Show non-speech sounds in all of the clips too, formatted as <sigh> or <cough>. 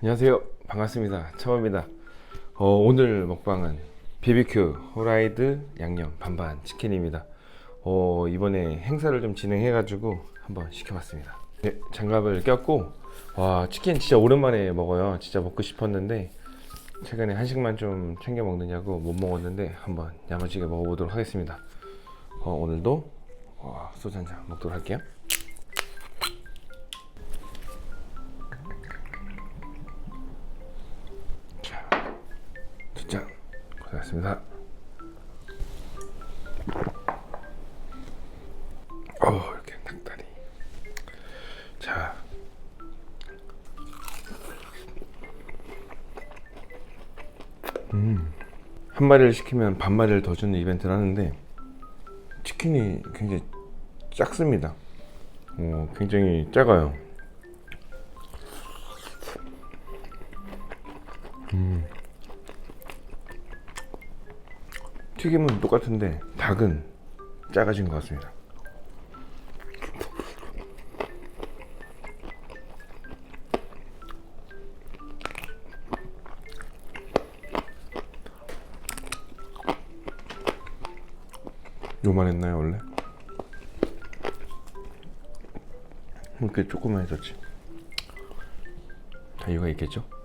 안녕하세요. 반갑습니다. 차범입니다. 어, 오늘 먹방은 BBQ 호라이드 양념 반반 치킨입니다. 어, 이번에 행사를 좀 진행해가지고 한번 시켜봤습니다. 네, 장갑을 꼈고 와 치킨 진짜 오랜만에 먹어요. 진짜 먹고 싶었는데 최근에 한식만 좀 챙겨 먹느냐고 못 먹었는데 한번 야무지게 먹어보도록 하겠습니다. 어, 오늘도 와, 소주 한잔 먹도록 할게요. 고생하셨습니다. 어 이렇게 닭다리. 자. 음. 한 마리를 시키면 반 마리를 더 주는 이벤트를 하는데 치킨이 굉장히 작습니다. 어, 굉장히 작아요. 튀김은 똑같은데 닭은 작아진 것 같습니다. 요만했나요 원래? 이렇게 조그만해졌지. 다 이유가 있겠죠?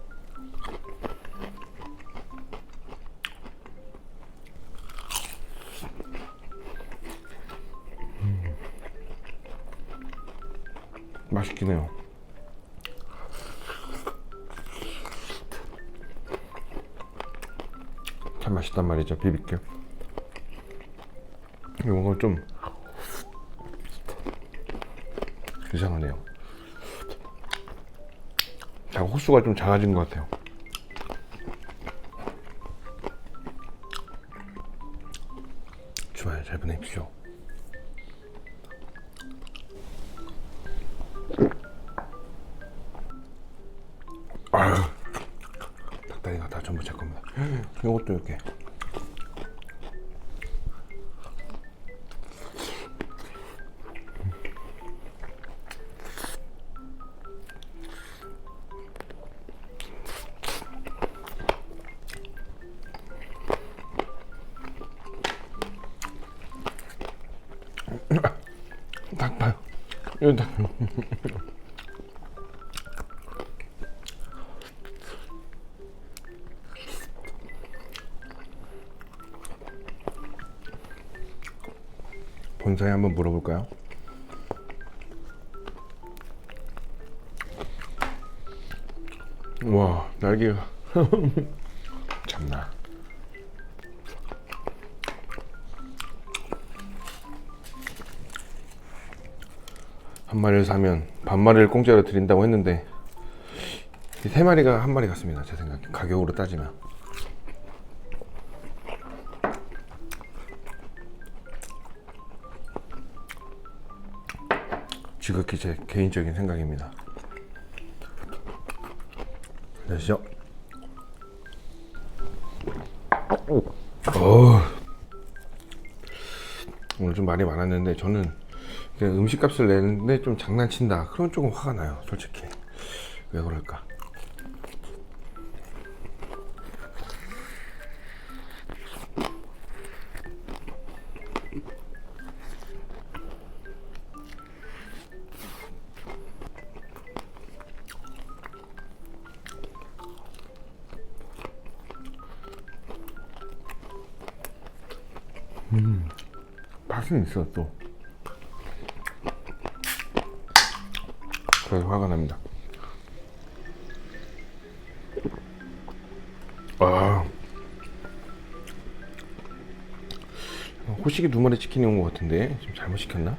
맛있긴 해요. 참 맛있단 말이죠, 비비큐. 이건 좀 이상하네요. 자, 호수가 좀 작아진 것 같아요. 좋아요, 잘 보내십시오. 닭다리가 다 전부 제 겁니다. 이것도 이렇게. 닭 봐요. 이거 닭. 본사에 한번 물어볼까요? 와 날개가 <laughs> 참나. 한 마리를 사면 반 마리를 공짜로 드린다고 했는데 이세 마리가 한 마리 같습니다 제 생각 가격으로 따지면 지극히 제 개인적인 생각입니다. 되시죠? 어. 오늘 좀 말이 많았는데 저는 음식값을 내는데 좀 장난친다. 그런 조금 화가 나요, 솔직히. 왜 그럴까? 맛은 있어 또. 그래서 화가 납니다. 아, 호식이 두 마리 치킨이 온 것 같은데 지금 잘못 시켰나?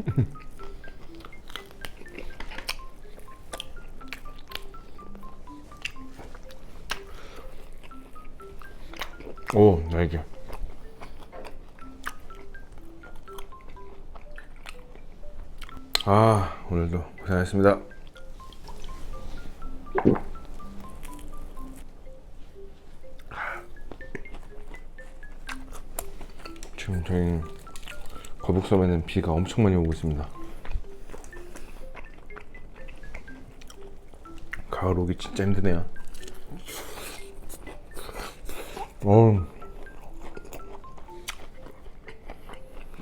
<laughs> 오 날개 아 오늘도 고생하셨습니다. 지금 저희 거북섬에는 비가 엄청 많이 오고 있습니다. 가을 오기 진짜 힘드네요. 어우,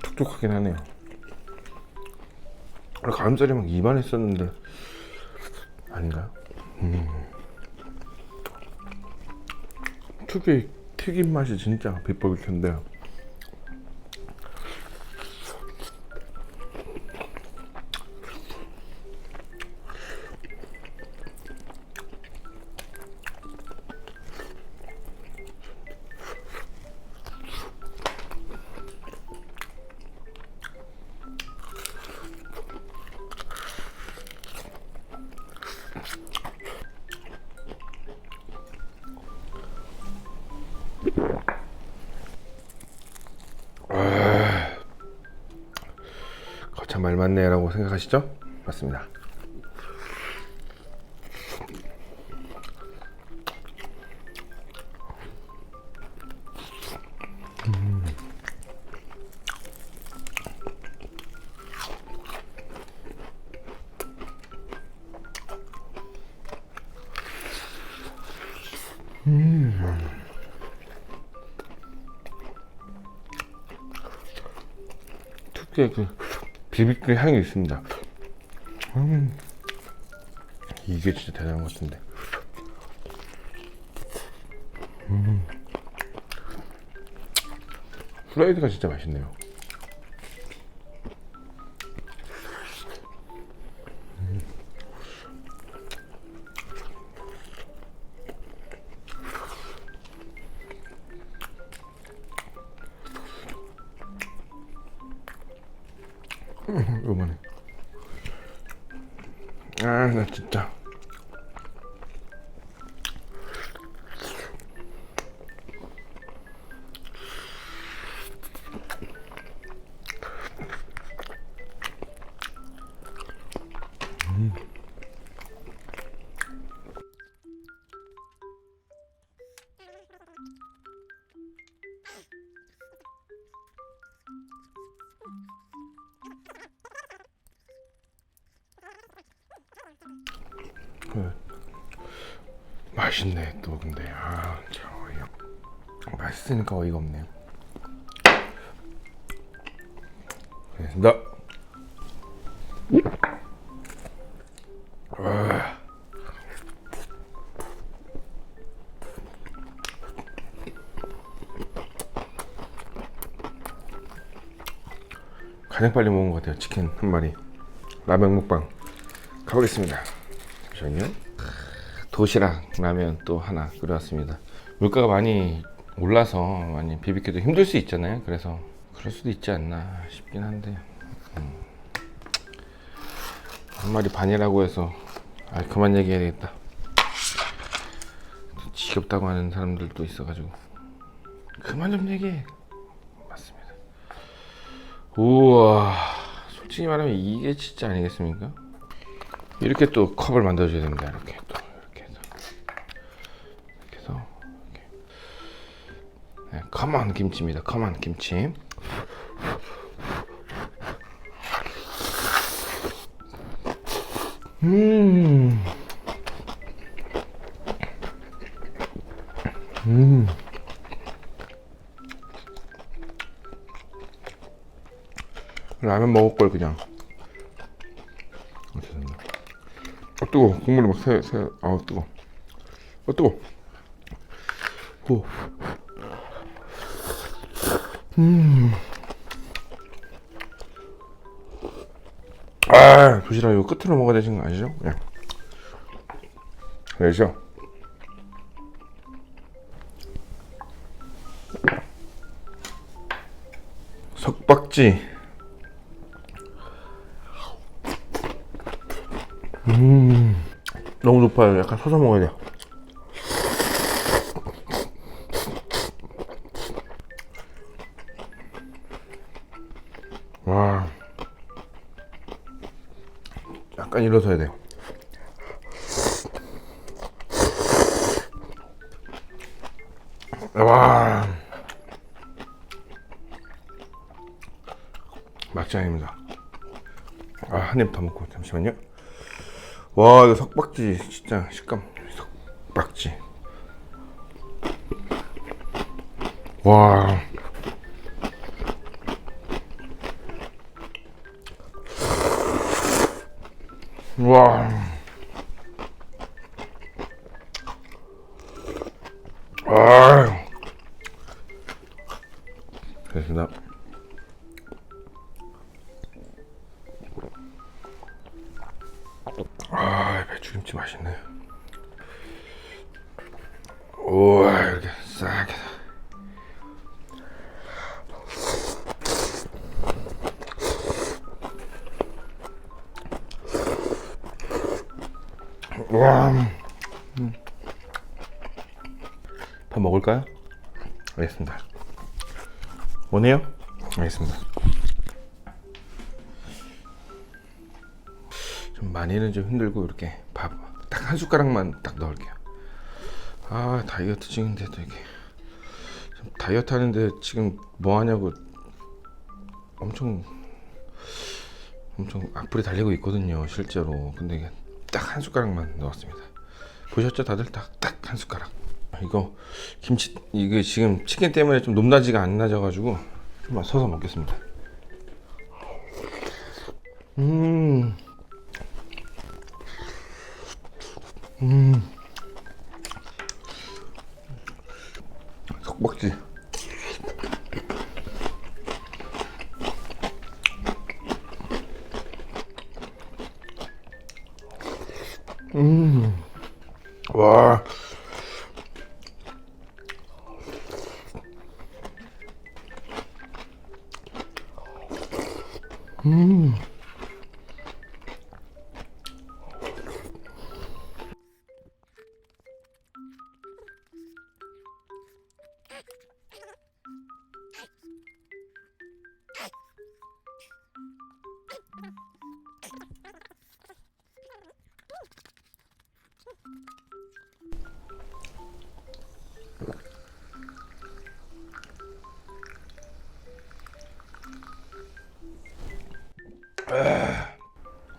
촉촉하긴 하네요. 원래 가슴살이 막 이만했었는데 아닌가요? 음. 특유의 튀김 맛이 진짜 비법일 텐데 말 맞네 라고 생각하시죠? 맞습니다. 특유의 그 비비큐 향이 있습니다. 음, 이게 진짜 대단한 것 같은데. 음, 프라이드가 진짜 맛있네요. 요만해. 아, 나 진짜. 맛있네 또 근데 아참 맛있으니까 어이가 없네요. 알겠습니다. 아. 가장 빨리 먹은 것 같아요. 치킨 한 마리. 라면 먹방 가보겠습니다. 잠시만요. 도시락 라면 또 하나 끓여왔습니다. 물가가 많이 올라서 많이 비비기도 힘들 수 있잖아요. 그래서 그럴 수도 있지 않나 싶긴 한데 음. 한 마리 반이라고 해서 아 그만 얘기해야 되겠다. 지겹다고 하는 사람들도 있어가지고 그만 좀 얘기해. 맞습니다. 우와 솔직히 말하면 이게 진짜 아니겠습니까? 이렇게 또 컵을 만들어줘야 됩니다. 이렇게 네, 커먼 김치입니다. 커먼 김치. 음. 음. 라면 먹을 걸 그냥. 어, 죄송합니다. 아 뜨거 국물이 막 새 새 아 뜨거 아 뜨거 오. 음 아 도시락 이거 끝으로 먹어야 되는 거 아시죠? 예. 알죠? 석박지 너무 높아요. 약간 서서 먹어야 돼요. 일어서야 돼요. 와 막장입니다. 아, 한 입 더 먹고 잠시만요. 와, 이거 석박지 진짜 식감 석박지. 와. 아. 됐습니다. 아, 배추김치 맛있네. 우와, 이렇게 싹. 와. 음. 밥 먹을까요? 알겠습니다. 원해요? 알겠습니다. 좀 많이는 좀 힘들고 이렇게 밥 딱 한 숟가락만 딱 넣을게요. 아 다이어트 중인데도 이게 좀 다이어트 하는데 지금 뭐 하냐고 엄청 엄청 악플이 달리고 있거든요 실제로. 근데 딱 한 숟가락만 넣었습니다. 보셨죠 다들 딱 딱 한 숟가락. 이거 김치 이게 지금 치킨 때문에 좀 높낮이가 안 나져가지고 좀만 서서 먹겠습니다. 음. 석박지.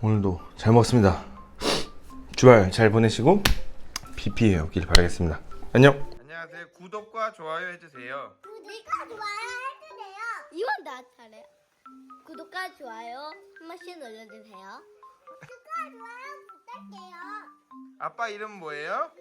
오늘도 잘 먹었습니다. 주말 잘 보내시고 비피해 오길 바라겠습니다. 안녕. 안녕하세요. 구독과 좋아요 해주세요. 구독과 좋아요 해주세요. 이건 나 차례. 구독과 좋아요 한 번씩 눌러주세요. 구독과 좋아요 부탁해요. 아빠 이름 뭐예요?